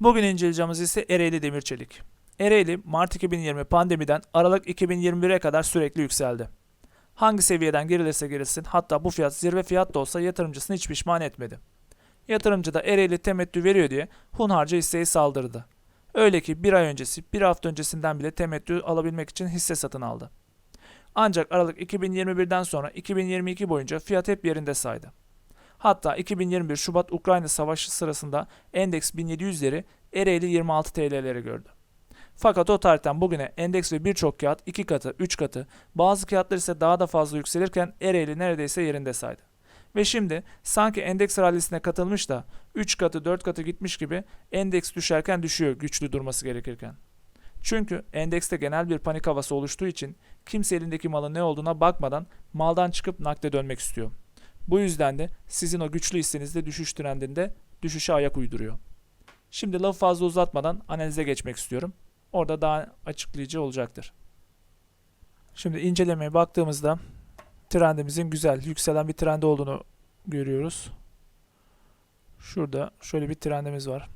Bugün inceleyeceğimiz ise Ereğli Demir Çelik. Ereğli Mart 2020 pandemiden Aralık 2021'e kadar sürekli yükseldi. Hangi seviyeden girilirse girilsin hatta bu fiyat zirve fiyat da olsa yatırımcısını hiç pişman etmedi. Yatırımcı da Ereğli temettü veriyor diye hunharca hisseyi saldırdı. Öyle ki bir ay öncesi, bir hafta öncesinden bile temettü alabilmek için hisse satın aldı. Ancak Aralık 2021'den sonra 2022 boyunca fiyat hep yerinde saydı. Hatta 2021 Şubat Ukrayna Savaşı sırasında endeks 1700'leri Ereğli 26 TL'leri gördü. Fakat o tarihten bugüne endeks ve birçok kağıt 2 katı, 3 katı, bazı kağıtlar ise daha da fazla yükselirken Ereğli neredeyse yerinde saydı. Ve şimdi sanki endeks rallisine katılmış da 3 katı 4 katı gitmiş gibi endeks düşerken düşüyor güçlü durması gerekirken. Çünkü endekste genel bir panik havası oluştuğu için kimse elindeki malın ne olduğuna bakmadan maldan çıkıp nakde dönmek istiyor. Bu yüzden de sizin o güçlü hissenizde düşüş trendinde düşüşe ayak uyduruyor. Şimdi lafı fazla uzatmadan analize geçmek istiyorum. Orada daha açıklayıcı olacaktır. Şimdi incelemeye baktığımızda trendimizin güzel, yükselen bir trend olduğunu görüyoruz. Şurada şöyle bir trendimiz var.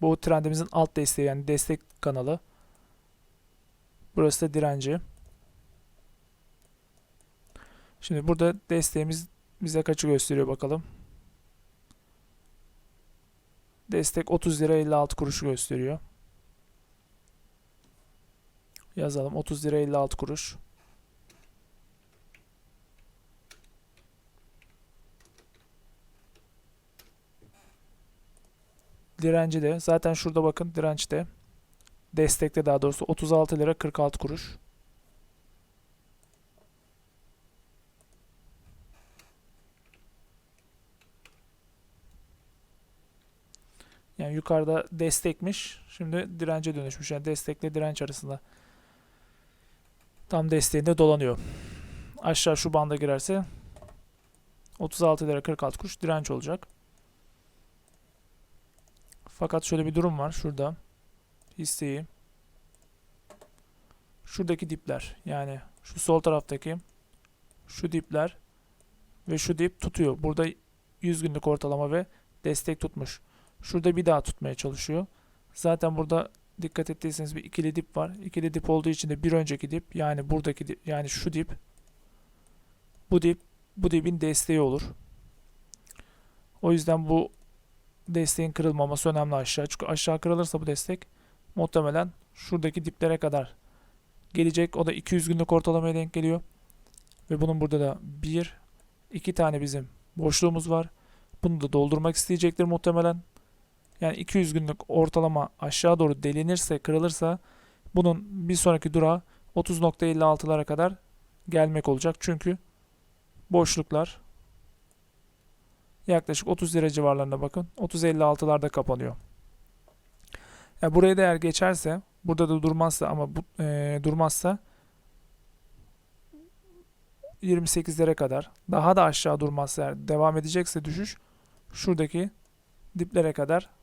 Bu trendimizin alt desteği yani destek kanalı. Burası da direnci. Şimdi burada desteğimiz bize kaçı gösteriyor bakalım. Destek 30 lira 56 kuruş gösteriyor. Yazalım 30 lira 56 kuruş. Direnci de zaten şurada bakın dirençte. Destekte daha doğrusu 36 lira 46 kuruş. Yani yukarıda destekmiş. Şimdi dirence dönüşmüş. Yani destekle direnç arasında. Tam desteğinde dolanıyor. Aşağı şu banda girerse 36 lira 46 kuruş direnç olacak. Fakat şöyle bir durum var. Şurada hisseyi şuradaki dipler yani şu sol taraftaki şu dipler ve şu dip tutuyor. Burada 100 günlük ortalama ve destek tutmuş. Şurada bir daha tutmaya çalışıyor. Zaten burada dikkat ettiyseniz bir ikili dip var. İkili dip olduğu için de bir önceki dip yani buradaki dip yani şu dip bu dip bu dibin desteği olur. O yüzden bu desteğin kırılmaması önemli aşağı. Çünkü aşağı kırılırsa bu destek muhtemelen şuradaki diplere kadar gelecek. O da 200 günlük ortalamaya denk geliyor. Ve bunun burada da bir, iki tane bizim boşluğumuz var. Bunu da doldurmak isteyecektir muhtemelen. Yani 200 günlük ortalama aşağı doğru delinirse, kırılırsa bunun bir sonraki durağı 30.56'lara kadar gelmek olacak. Çünkü boşluklar yaklaşık 30 lira civarlarında bakın. 30.56'larda kapanıyor. Yani buraya da eğer geçerse, burada da durmazsa ama bu, e, durmazsa 28'lere kadar daha da aşağı durmazsa eğer devam edecekse düşüş şuradaki diplere kadar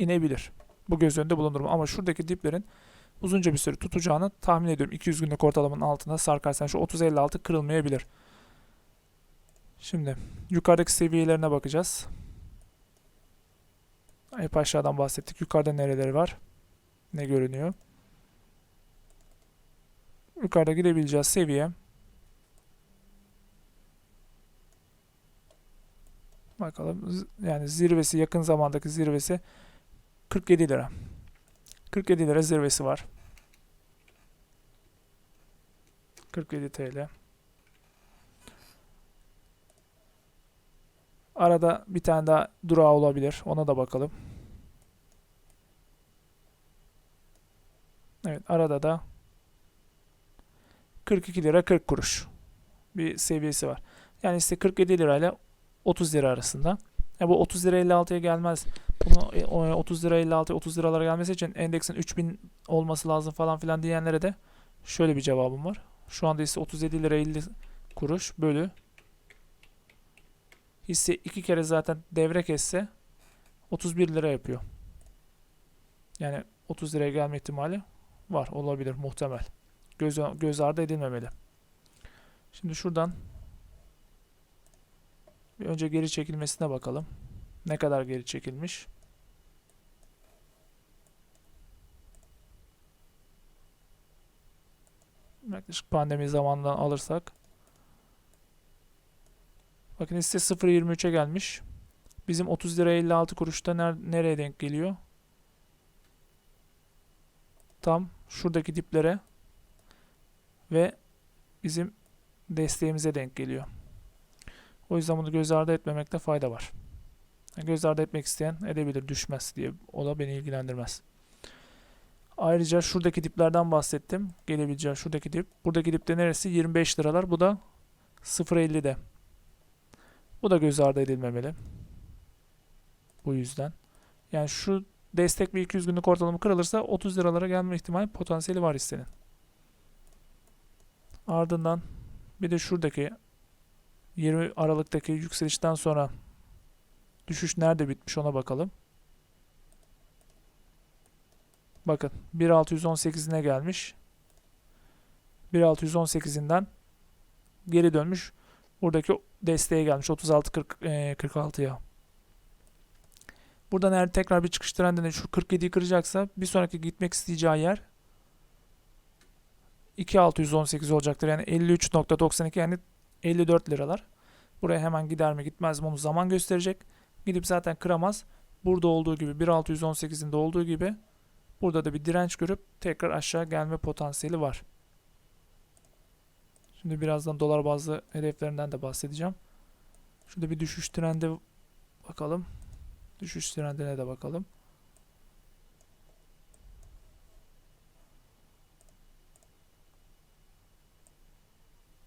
inebilir. Bu göz önünde bulundurma. Ama şuradaki diplerin uzunca bir süre tutacağını tahmin ediyorum. 200 günlük ortalamanın altında sarkarsan şu 30-56 kırılmayabilir. Şimdi yukarıdaki seviyelerine bakacağız. Hep aşağıdan bahsettik. Yukarıda nereleri var? Ne görünüyor? Yukarıda gidebileceğiz seviye. Bakalım yani zirvesi yakın zamandaki zirvesi 47 lira. 47 lira zirvesi var. 47 TL. Arada bir tane daha durağı olabilir. Ona da bakalım. Evet arada da 42 lira 40 kuruş bir seviyesi var. Yani işte 47 lirayla 30 lira arasında. Ya bu 30 lira 56'ya gelmez. Bunu 30 lira 56 30 liralara gelmesi için endeksin 3000 olması lazım falan filan diyenlere de şöyle bir cevabım var. Şu anda ise 37 lira 50 kuruş bölü hisse iki kere zaten devre kesse 31 lira yapıyor. Yani 30 liraya gelme ihtimali var. Olabilir muhtemel. Göz, göz ardı edilmemeli. Şimdi şuradan bir önce geri çekilmesine bakalım. Ne kadar geri çekilmiş? Yaklaşık pandemi zamanından alırsak. Bakın hisse 0.23'e gelmiş. Bizim 30 lira 56 kuruşta ner nereye denk geliyor? Tam şuradaki diplere ve bizim desteğimize denk geliyor. O yüzden bunu göz ardı etmemekte fayda var. Göz ardı etmek isteyen edebilir düşmez diye. O da beni ilgilendirmez. Ayrıca şuradaki diplerden bahsettim. Gelebileceği şuradaki dip. Buradaki dip de neresi? 25 liralar. Bu da 0.50'de. Bu da göz ardı edilmemeli. Bu yüzden. Yani şu destek ve 200 günlük ortalama kırılırsa 30 liralara gelme ihtimali potansiyeli var hissenin. Ardından bir de şuradaki 20 Aralık'taki yükselişten sonra düşüş nerede bitmiş ona bakalım. Bakın 1.618'ine gelmiş. 1.618'inden geri dönmüş. Buradaki desteğe gelmiş 36-46'ya. Buradan eğer tekrar bir çıkış trendinde şu 47'yi kıracaksa bir sonraki gitmek isteyeceği yer 2618 olacaktır. Yani 53.92 yani 54 liralar. Buraya hemen gider mi gitmez mi onu zaman gösterecek. Gidip zaten kıramaz. Burada olduğu gibi 1.618'inde olduğu gibi burada da bir direnç görüp tekrar aşağı gelme potansiyeli var. Şimdi birazdan dolar bazlı hedeflerinden de bahsedeceğim. Şurada bir düşüş trendi bakalım. Düşüş trendine de bakalım.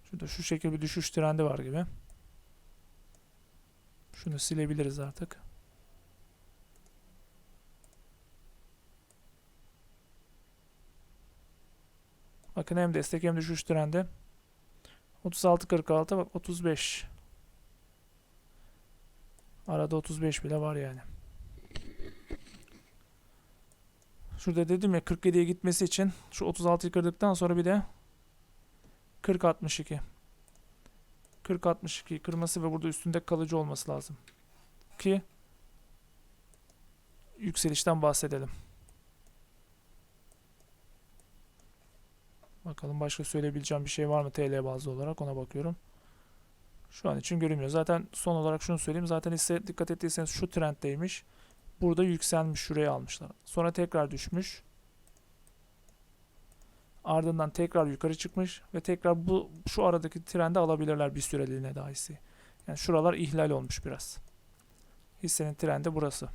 Şurada şu şekil bir düşüş trendi var gibi. Şunu silebiliriz artık. Bakın hem destek hem düşüş trendi. 36.46 bak 35. Arada 35 bile var yani. Şurada dedim ya 47'ye gitmesi için şu 36'yı kırdıktan sonra bir de 40-62. 40-62 kırması ve burada üstünde kalıcı olması lazım. Ki yükselişten bahsedelim. Bakalım başka söyleyebileceğim bir şey var mı TL bazlı olarak ona bakıyorum. Şu an için görünmüyor. Zaten son olarak şunu söyleyeyim. Zaten hisse dikkat ettiyseniz şu trenddeymiş. Burada yükselmiş şuraya almışlar. Sonra tekrar düşmüş. Ardından tekrar yukarı çıkmış ve tekrar bu şu aradaki trendi alabilirler bir süreliğine daha. Yani şuralar ihlal olmuş biraz. Hissenin trendi burası.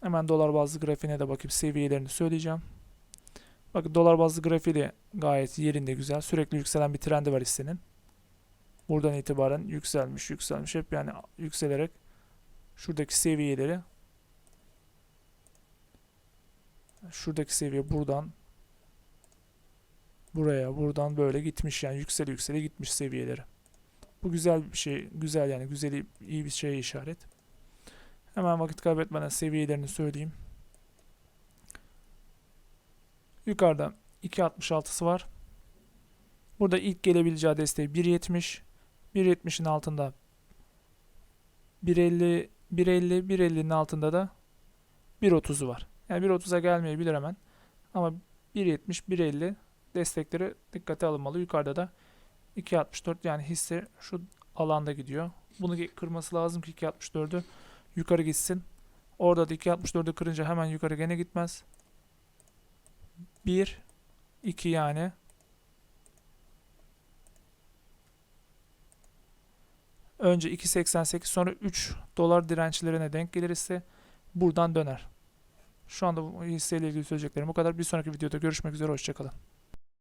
Hemen dolar bazlı grafiğine de bakıp seviyelerini söyleyeceğim. Bakın dolar bazlı grafiği de gayet yerinde güzel. Sürekli yükselen bir trendi var hissenin. Buradan itibaren yükselmiş, yükselmiş. Hep yani yükselerek şuradaki seviyeleri şuradaki seviye buradan buraya, buradan böyle gitmiş yani yükseli yükseli gitmiş seviyeleri. Bu güzel bir şey, güzel yani güzel iyi bir şeye işaret. Hemen vakit kaybetmeden seviyelerini söyleyeyim. Yukarıda 2.66'sı var. Burada ilk gelebileceği desteği 1.70. 1.70'in altında 1.50 1.50 1.50'nin altında da 1.30'u var. Yani 1.30'a gelmeyebilir hemen. Ama 1.70 1.50 destekleri dikkate alınmalı. Yukarıda da 2.64 yani hisse şu alanda gidiyor. Bunu kırması lazım ki 2.64'ü yukarı gitsin. Orada da 2.64'ü kırınca hemen yukarı gene gitmez. 1 2 yani önce 2.88 sonra 3 dolar dirençlerine denk gelirse buradan döner. Şu anda bu hisseyle ilgili söyleyeceklerim bu kadar. Bir sonraki videoda görüşmek üzere. Hoşçakalın.